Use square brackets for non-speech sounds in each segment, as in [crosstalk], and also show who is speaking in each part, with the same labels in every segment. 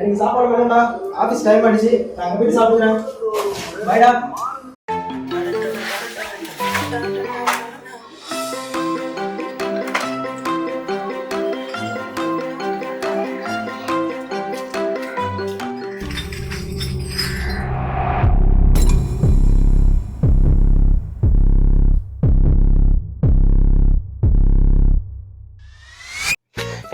Speaker 1: எனக்கு சாப்பாடு வேணும்டா ஆஃபீஸ் டைம் ஆயிடுச்சு. நான் அங்கே போயிட்டு சாப்பிடுறேன் பாய்டா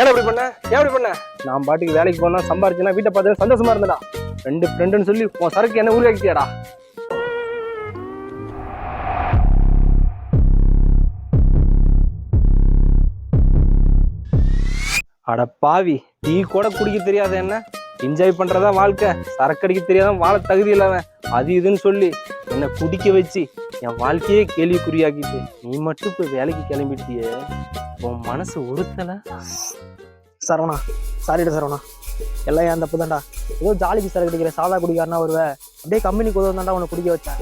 Speaker 2: ஏன் அப்படி பண்ண? ஏன் அப்படி பண்ண? நான் பாட்டுக்கு வேலைக்கு போனா சம்பாரிச்சுனா வீட்டை பார்த்து சந்தோஷமா இருந்தடா. ரெண்டு ஃப்ரெண்டுன்னு சொல்லி உன் சரக்கு என்ன உருவாக்கிட்டியாடா அட பாவி டீ கூட குடிக்க தெரியாத என்ன? என்ஜாய் பண்றதா வாழ்க்கை. சரக்கு அடிக்க தெரியாத வாழ தகுதி இல்லாம அது இதுன்னு சொல்லி என்னை குடிக்க வச்சு என் வாழ்க்கையே கேள்விக்குறியாக்கிட்டு. நீ மட்டும் இப்ப வேலைக்கு கிளம்பிட்டியே? உன் மனசு உறுத்தலை
Speaker 1: சரவணா. சாரிடா சரவணா. எல்லாம் ஏன் தப்பு தான்டா? ஏதோ ஜாலிக்கு சார் கிடைக்கிற சாதா குடிக்காரனா வருவேன் அப்படியே கம்பெனிக்கு உதவும் தான்டா உன்னை குடிக்க வச்சேன்.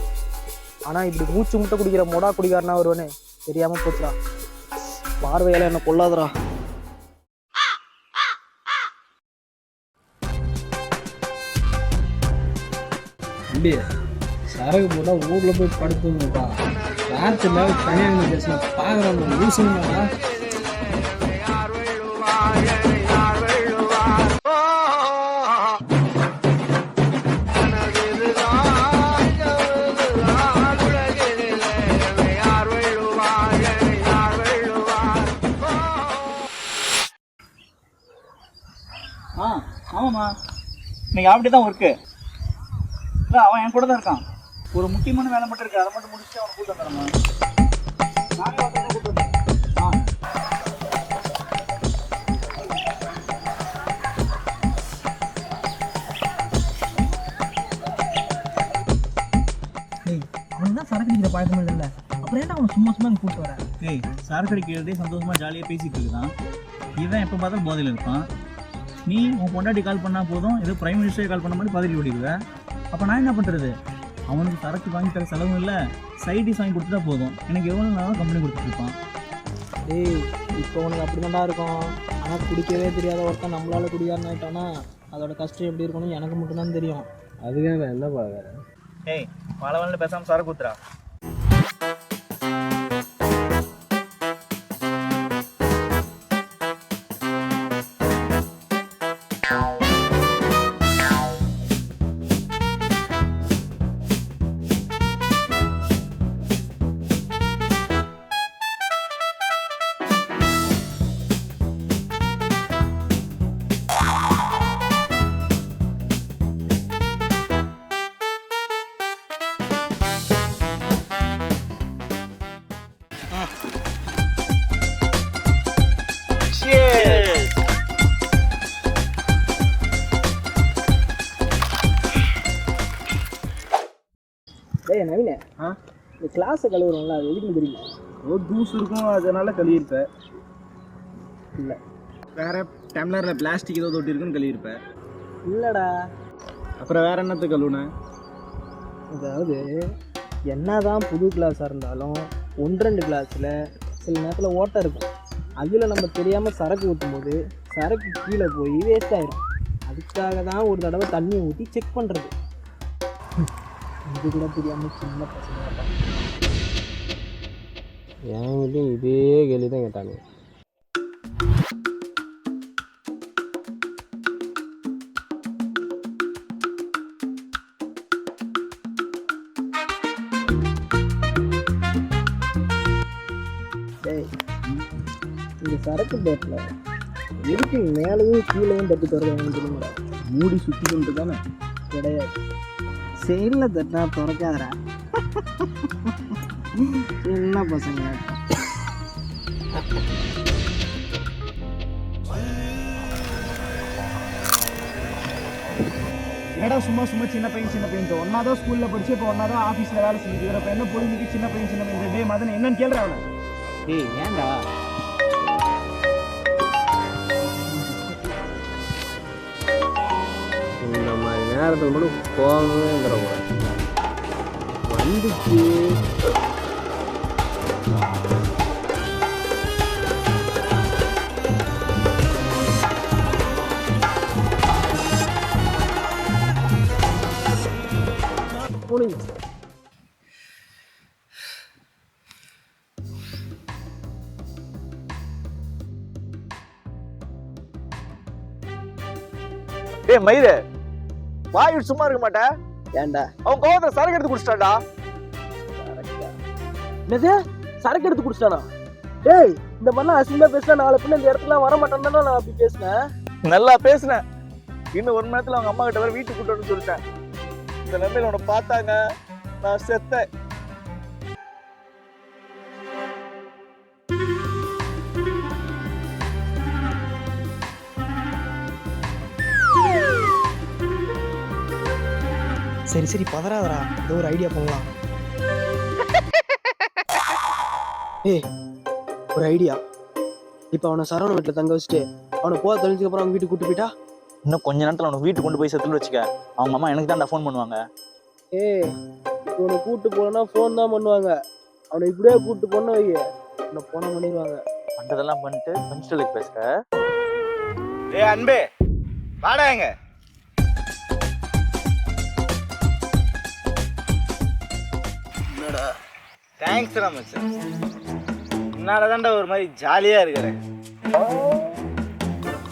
Speaker 1: ஆனா இப்படி மூச்சு முட்டை குடிக்கிற மொடா குடிக்காரனா வருவேன்னு தெரியாம போச்சுடா. பார்வையால் என்ன கொள்ளாதரா
Speaker 3: சரகு சரக்கு போட்டால் ஊரில் போய் படுத்துங்கப்பா ராத்திரில தனியாக பேசினா பார்க்குறவங்க லூசுங்கடா
Speaker 4: ஆ ஆமாம்மா. இன்னைக்கு அப்படி தான் ஒர்க்கு இல்லை அவன் என் கூட தான் இருக்கான். ஒரு முக்கியமான வேலை மட்டும் இருக்கு அதை மட்டும் முடிச்சுட்டு அவனை கூட்டு வந்துடுறேம்மா. நானே வந்து கூட்டு வந்துடுறேன். ஆ.
Speaker 1: அவன் தான் சரக்கு அடிக்கிற பழக்கம் இல்லைல்ல. அப்புறம் ஏன்டா அவன் சும்மா சும்மா கூப்பிட்டு வர?
Speaker 4: ஏய் சரக்கு அடிக்கிறதே சந்தோஷமாக ஜாலியாக பேசிகிட்டு இருக்கான். இவன் எப்போ பார்த்தாலும் போதையில் இருப்பான். நீ உன் பொண்டாட்டி கால் பண்ணால் போதும். ஏதோ பிரைம் மினிஸ்டரே கால் பண்ண மாதிரி பதவி ஓடிடுவேன் அப்போ நான் என்ன பண்ணுறது அவனுக்கு சரக்கு வாங்கி தர செலவும் இல்லை. சைடிஸ் வாங்கி கொடுத்துட்டா போதும். எனக்கு எவ்வளோ நாளாக கம்பெனி கொடுத்துருப்பான்
Speaker 1: டேய் இப்போ உனக்கு அப்படி இருக்கும். ஆனால் குடிக்கவே தெரியாத ஒருத்தன் நம்மளால குடிகாரன் ஆயிட்டானா அதோட கஷ்டம் எப்படி இருக்கும்னு எனக்கு மட்டும்தான் தெரியும்.
Speaker 3: அதுக்காக என்ன பார்க்குறேன்
Speaker 4: ஏய் பல பேசாமல் சரக்கு ஊத்துறா ஆ?
Speaker 1: இந்த கிளாஸை கழுவுறோம்ல அது எதுக்குன்னு தெரியுமா
Speaker 4: ஒரு தூசு இருக்கும் அதனால கழுவிருப்பேன்
Speaker 1: இல்லை.
Speaker 4: வேற டம்ளரில் பிளாஸ்டிக் ஏதோ தொட்டி இருக்குன்னு கழுவிருப்பேன்
Speaker 1: இல்லைடா.
Speaker 4: அப்புறம் வேற என்னத்தை கழுவுனேன்
Speaker 1: அதாவது என்னதான் புது கிளாஸாக இருந்தாலும் ஒன்று ரெண்டு கிளாஸில் சில நேரத்தில் ஓட்டை இருக்கும். அதில் நம்ம தெரியாமல் சரக்கு ஊற்றும் போது சரக்கு கீழே போய் வேஸ்ட் ஆயிடும் அதுக்காக தான் ஒரு தடவை தண்ணியை ஊற்றி செக் பண்ணுறது இது கூட தெரியாமல் சின்ன பசங்க.
Speaker 3: என்கிட்டயும் இதே கேள்வி தான் கேட்டாங்க.
Speaker 1: இந்த சரக்கு பேட்டில் எதுக்கு மேலேயும் கீழேயும் தட்டி திறக்க தெரியுமாடா
Speaker 4: மூடி சுற்றி கொண்டு தானே?
Speaker 1: கிடையாது. செயலில் தட்டினா திறக்காதடா என்ன பசங்க.
Speaker 4: என்னடா சும்மா சும்மா சின்ன பையன் சின்ன பையன். ஒன்னா தான் ஸ்கூல்ல படிச்சு இப்போ ஒன்னா தான் ஆஃபீஸ்ல வேலை செஞ்சுட்டு இப்போ என்ன பொழுதுக்கு சின்ன பையன் சின்ன பையன். டே மதன் என்னன்னு கேள்ற அவனை.
Speaker 1: டேய் ஏன்டா?
Speaker 3: நேரத்துக்கு மட்டும் போகவேங்கிற வண்டிக்கு
Speaker 1: போனீங்க.
Speaker 5: ஏ வாய் சும்மா இருக்க மாட்டேன்
Speaker 1: ஏன்டா
Speaker 5: அவன் கோவத்துல சரக்கு எடுத்து குடிச்சிட்டான்டா.
Speaker 1: என்னது? சரக்கு எடுத்து குடிச்சிட்டானா? டேய் இந்த மாதிரிலாம் அசிங்கமா பேசினா நாளை பின்ன இந்த இடத்துல வர மாட்டேன்னு நான் அப்படி பேசினேன்.
Speaker 5: நல்லா பேசுனேன். இன்னும் ஒரு நேரத்துல அவங்க அம்மா கிட்ட வர வீட்டுக்கு கூட்டு வரணும்னு சொல்லிட்டேன். இந்த நிலைமையில உன்னை பார்த்தாங்க. நான் செத்தேன்.
Speaker 1: சரி சரி பதறாதடா. ஏதோ ஒரு ஐடியா பண்ணலாம். [laughs] ஏய் ஒரு ஐடியா இப்போ அவனை சரவண வீட்டில் தங்க வச்சுட்டு அவனை போக தெளிஞ்சதுக்கு அப்புறம் அவங்க வீட்டுக்கு கூட்டு போயிட்டா?
Speaker 4: இன்னும் கொஞ்ச நேரத்துல அவனுக்கு வீட்டுக்கு கொண்டு போய் செத்துல வச்சுக்க. அவங்க அம்மா எனக்கு தான்டா ஃபோன் பண்ணுவாங்க.
Speaker 1: ஏய் இவனை கூட்டு போனா ஃபோன் தான் பண்ணுவாங்க. அவனை இப்படியே கூட்டு போன வை. அவனை போன பண்ணிடுவாங்க.
Speaker 4: பண்றதெல்லாம் பண்ணிட்டு பஞ்சுடலுக்கு பேசுற.
Speaker 5: ஏய் அன்பே வாடா என்னடா? தேங்க்ஸ் மச்சான். உன்னால தாண்டா ஒரு மாதிரி ஜாலியா இருக்கிறேன்.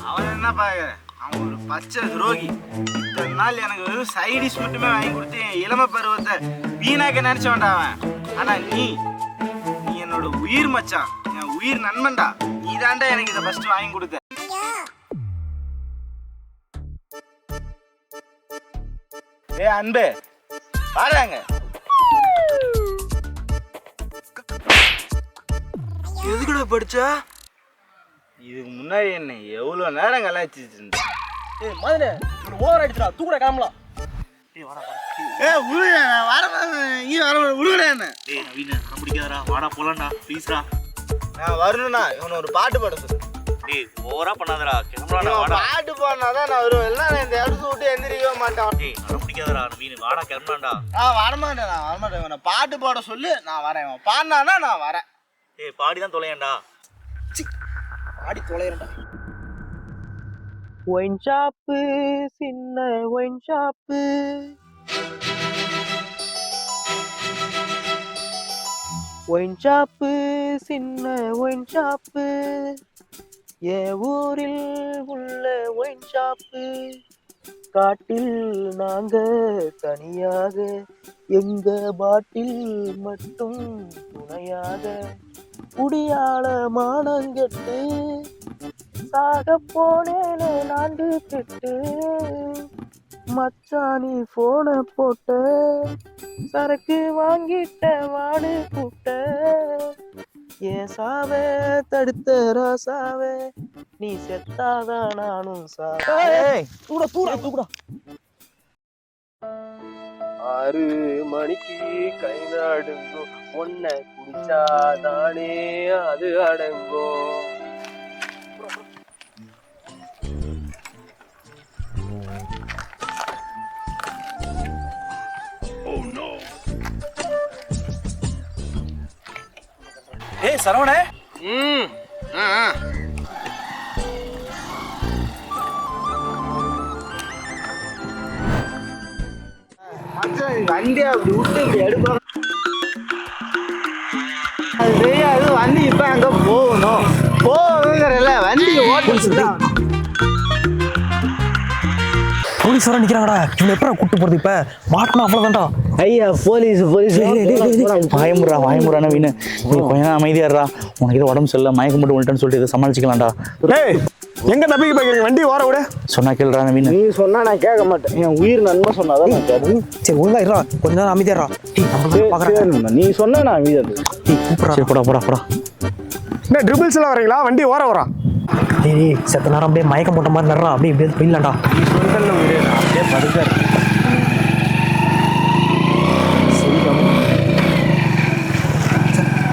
Speaker 5: அவன் என்ன பாக்குற? அவன் ஒரு பச்சை துரோகி. இத்தனை நாள் எனக்கு வெறும் சைடிஷ் மட்டுமே வாங்கி கொடுத்து என் இளம பருவத்தை வீணாக்க நினைச்சவன்டா அவன். ஆனா நீ நீ என்னோட உயிர் மச்சான். என் உயிர் நண்பன்டா. நீ தாண்டா எனக்கு இதை ஃபர்ஸ்ட் வாங்கி கொடுத்த. ஏ அன்பு பாடுறாங்க எதுக்குடா படிச்சா? இதுக்கு முன்னாடி என்ன எவ்வளவு நேரம் கலாய்ச்சிட்டு இருந்தேன்
Speaker 1: ஏய் மதனே ஓவர் ஆயிடுச்சுடா தூக்குற கிளம்பலாம்.
Speaker 5: ஏ உழுக வர நீ வர உழுகுறா என்ன?
Speaker 4: டேய் நவீன நான் பிடிக்காதடா வாடா போலாம்டா. ப்ளீஸ்டா
Speaker 5: நான் வரணும்னா இவனை ஒரு பாட்டு பாட சொல்லு.
Speaker 4: டேய் ஓவரா பண்ணாதடா. கிளம்பலாம்டா வாடா.
Speaker 5: பாட்டு பாடினாதான் நான் வருவேன். நான் இந்த இடத்த விட்டு எந்திரிக்கவே மாட்டேன்.
Speaker 4: டேய் நான் பிடிக்காதடா நவீன வாடா கிளம்பலாம்டா.
Speaker 5: நான் வரமாட்டேன் நான் வரமாட்டேன். இவனை பாட்டு பாட சொல்லு நான் வரேன். இவன் பாடினானா நான் வரேன்.
Speaker 4: டேய் பாடி தான் தொலையேன்டா
Speaker 1: ஆடி தொலைறடா ஒயின் ஷாப்பு சின்ன ஒயின் ஷாப்பு ஒயின் ஷாப்பு சின்ன ஒயின் ஷாப்பு என் ஊரில் உள்ள ஒயின் ஷாப்பு காட்டில் நாங்க தனியாக எங்க பாட்டில் மட்டும் துணையாக. குடியால மானங்கெட்டு சாக போனேனே நான்கு கெட்டு. மச்சானி போன போட்ட சரக்கு வாங்கிட்ட வாடு கூட்ட. என் சாவ தடுத்த ராசாவ நீ செத்தாதான் நானும் சாவே. தூட தூட தூடா ஆறு மணிக்கு கை நடுங்கும் ஒன்ன குடிச்சாதானே அது அடங்கும்
Speaker 4: சரவணே.
Speaker 5: ம் ஆ வண்டியை அப்படி விட்டு இப்படி எடுப்பாங்க. அது தெரியாது வண்டி இப்ப அங்க போகணும். போகணுங்கிறல வண்டி ஓட்டு
Speaker 6: போலீஸ் வர நிக்கிறாங்கடா. இவனை எப்படா கூட்டு போறது இப்ப? மாட்டினா அவ்வளவுதான்டா.
Speaker 5: ஐயா போலீஸ் போலீஸ்.
Speaker 4: வாயமுறா வாயமுறா நவீன நீ கொஞ்ச நேரம் அமைதியா இருடா. உனக்கு ஏதோ உடம்பு சரியில்லை மயக்கம் போட்டு விட்டேன்னு சொல்லிட்டு இதை சமாளிச்சுக்கலாம்டா.
Speaker 7: டேய் எங்க தப்பிக்க போய்க்கிறீங்க வண்டி ஓர விடு.
Speaker 4: சொன்னா கேளுடா நவீன
Speaker 5: நீ சொன்னா நான் கேட்க மாட்டேன். என் உயிர் நன்மை சொன்னாதான் நான் கேட்பேன்.
Speaker 6: சரி ஒழுங்கா இருடா. கொஞ்ச நேரம் அமைதியாடா டேய் நம்ம பாக்குறேன்
Speaker 5: நீ சொன்னா நான் வீடு
Speaker 6: டேய் கூப்பிடுறா.
Speaker 4: சரி போடா போடா போடா.
Speaker 7: என்ன ட்ரிபிள்ஸ் எல்லாம் வரீங்களா வண்டி ஓர வரா
Speaker 6: டேய், செத்த நேரம் அப்படியே மயக்கம் போட்ட மாதிரி நடுறா. அப்படியே இப்படியே போயிடலாம்டா.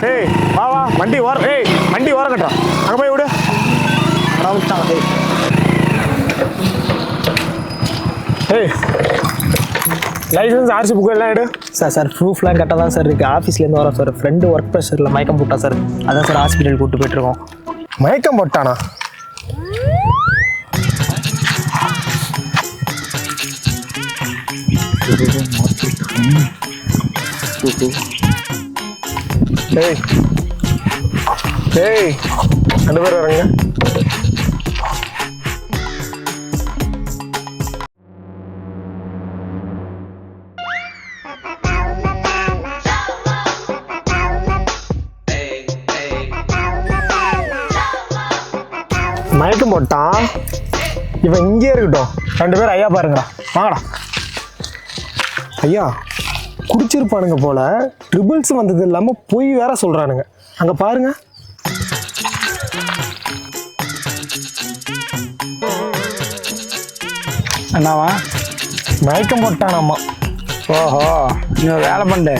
Speaker 7: ஏய் வா வா வண்டி ஓர ஏய் வண்டி ஓர கட்டுறா. அங்க போய் விடு. ஏய் லைசன்ஸ் ஆர்சி புக் எல்லாம் எடு.
Speaker 6: சார் சார் ப்ரூஃப்லாம் கரெக்டாக தான் சார் இருக்கு. ஆஃபீஸ்லேருந்து வரோம் சார் ஃப்ரெண்டு ஒர்க் ப்ரெஷரில் மயக்கம் போட்டா சார். அதான் சார் ஹாஸ்பிட்டல் கூட்டு போயிட்டு இருக்கோம்.
Speaker 7: மயக்கம் போட்டானா? ஏய் ஏய் ரெண்டு பேர் வரங்க போட்டான் இவன் இங்கே இருக்கட்டும். ரெண்டு பேரும் ஐயா பாருங்கடா. வாங்கடா. ஐயா குடிச்சிருப்பானுங்க போல ட்ரிபிள்ஸ் வந்தது இல்லாம பொய் வேற சொல்றானுங்க. அங்க பாருங்க.
Speaker 8: என்னவா
Speaker 7: மயக்கம் போட்டானாமா
Speaker 8: ஓஹோ இன்னும் வேலை பண்ணு.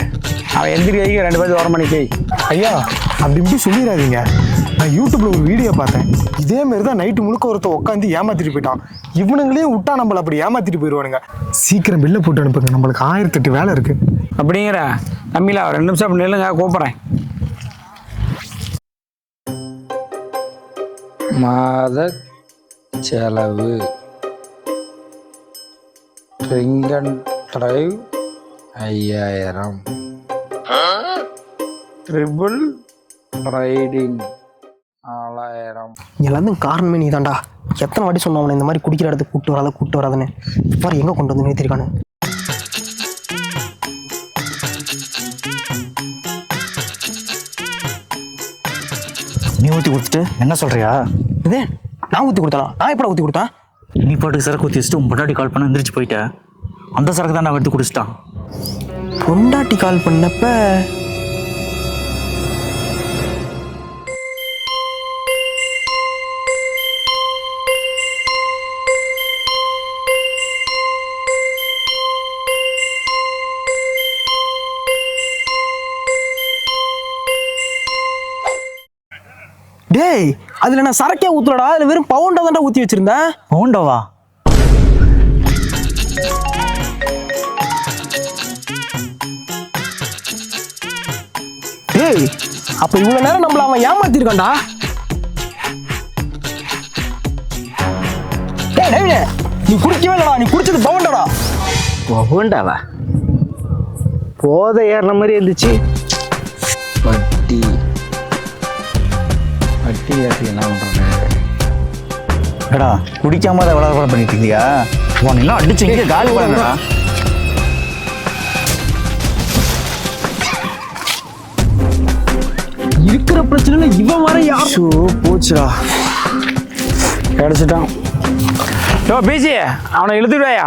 Speaker 8: அவன் எந்திரி வைக்க ரெண்டு பேரும் வர மணிக்கு
Speaker 7: ஐயா அப்படி இப்படி சொல்லிடாதீங்க. நான் யூடியூப்ல ஒரு வீடியோ பார்த்தேன். இதே மாதிரி தான் நைட்டு முழுக்க ஒருத்தன் உட்காந்து ஏமாத்திட்டு போயிட்டான். இவனுங்களையும் விட்டா நம்மள அப்படி ஏமாத்திட்டு போயிடுவானுங்க. சீக்கிரம் பில்லை போட்டு அனுப்புங்க. நம்மளுக்கு ஆயிரத்தெட்டு வேலை இருக்கு.
Speaker 8: அப்படிங்கிற தம்பிலா ரெண்டு நிமிஷம் அப்படி நில்லுங்க கூப்பிட்றேன். மாத செலவு. ட்ரிங்க் அண்ட் ட்ரைவ் ஐயாயிரம் ட்ரிபிள் ரைடிங் நாலாயிரம்
Speaker 6: எல்லாத்துக்கும் காரணமே நீ தான்டா எத்தனை வாட்டி சொன்னவன இந்த மாதிரி குடிக்கிற இடத்துக்கு கூட்டு வராத கூட்டு வராதுன்னு. பாரு எங்கே கொண்டு வந்து நிறுத்திருக்கானு
Speaker 4: நீ ஊற்றி கொடுத்துட்டு என்ன சொல்றியா?
Speaker 6: இதே நான் ஊற்றி கொடுத்தானா? நான் எப்படா ஊற்றி கொடுத்தேன்?
Speaker 4: நீ பாட்டுக்கு சரக்கு ஊற்றி வச்சுட்டு உன் பொண்டாட்டி கால் பண்ண எந்திரிச்சு போயிட்ட. அந்த சரக்கு தான் நான் எடுத்து குடிச்சிட்டான்.
Speaker 6: பொண்டாட்டி கால் பண்ணப்ப அதுல நான் சரக்கே ஊத்துலடா அதுல வெறும் பவுண்டா தான்டா ஊத்தி வச்சிருந்தேன்.
Speaker 4: ஹோண்டாவா
Speaker 6: டேய் அப்ப இவ்வளவு நேரம் நம்மள அவன் ஏமாத்திருக்கான்டா. நீ குடிக்கவே இல்லடா நீ குடிச்சது பவுண்டடா.
Speaker 8: வேண்டாவா போதை ஏறின மாதிரி இருந்துச்சு. என்ன
Speaker 4: ஏடா குடிக்காம அதை விளாட பண்ணிட்டு இருந்தியா? உன் எல்லாம் அடிச்சு இங்கே காலி பண்ணுடா
Speaker 6: இருக்கிற பிரச்சனைல இவன் வர யார்?
Speaker 8: போச்சுடா. கிடச்சிட்டான். யோ பிசி அவனை இழுத்துடுவாயா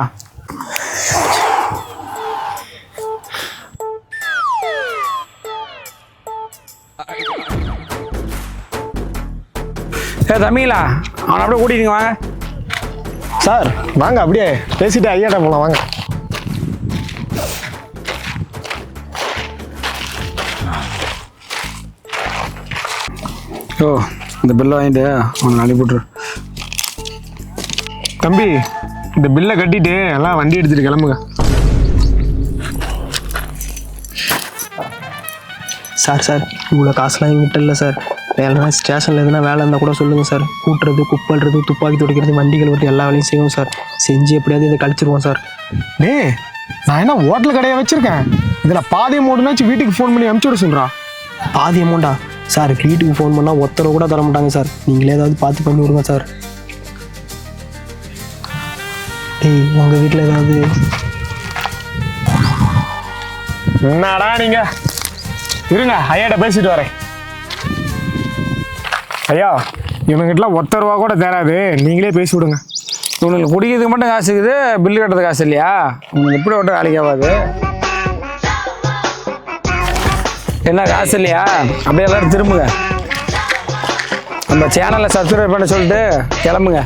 Speaker 8: ஏ தமிழா அவனை அப்படியே கூட்டிட்டு வாங்க.
Speaker 7: சார் வாங்க அப்படியே பேசிட்டு ஐயாட்ட போலாம் வாங்க.
Speaker 8: யோ இந்த பில்லை வாங்கிட்டு அவனை அனுப்பிவிட்ரு
Speaker 7: தம்பி இந்த பில்லை கட்டிட்டு எல்லாம் வண்டி எடுத்துட்டு கிளம்புங்க.
Speaker 6: சார் சார் இவ்வளோ காசுலாம் எங்கிட்ட இல்லை சார். வேலை ஸ்டேஷனில் எதுனா வேலை இருந்தால் கூட சொல்லுங்கள் சார் கூட்டுறது குப்பல்றது துப்பாக்கி துடைக்கிறது வண்டி கழுவுறது எல்லா வேலையும் செய்வோம் சார் செஞ்சு எப்படியாவது இதை கழிச்சிருவோம் சார்
Speaker 7: டேய் நான் என்ன ஹோட்டல் கடையை வச்சிருக்கேன்? இதில் பாதி மூடுனாச்சும் வீட்டுக்கு ஃபோன் பண்ணி அனுப்பிச்சு விட சொல்றா.
Speaker 6: பாதி அமௌண்டா சார் வீட்டுக்கு ஃபோன் பண்ணால் ஒத்தரவு கூட தர மாட்டாங்க சார் நீங்களே ஏதாவது பார்த்து பண்ணி விடுங்க சார் டேய் உங்கள் வீட்டில் ஏதாவது?
Speaker 7: என்னடா நீங்க? இருங்க ஐயாட்ட பேசிட்டு வரேன். ஐயா இவனுங்கிட்டலாம் ஒத்த ரூபா கூட தராது. நீங்களே பேசி விடுங்க.
Speaker 8: இவனுக்கு குடிக்கிறதுக்கு மட்டும் காசு இருக்குது பில்லு கட்டுறது காசு இல்லையா? உங்களுக்கு எப்படி விட்டு வேலைக்கு ஆகாது என்ன காசு இல்லையா? அப்படியே எல்லாரும் திரும்புங்க. நம்ம சேனலை சப்ஸ்கிரைப் பண்ண சொல்லிட்டு கிளம்புங்க.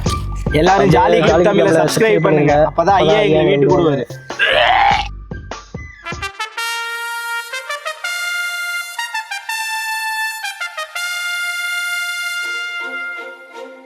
Speaker 5: எல்லாரும் ஜாலி தமிழை சப்ஸ்கிரைப் பண்ணுங்க. அப்பதான் ஐயா எங்க வீட்டுக்கு விடுவாரு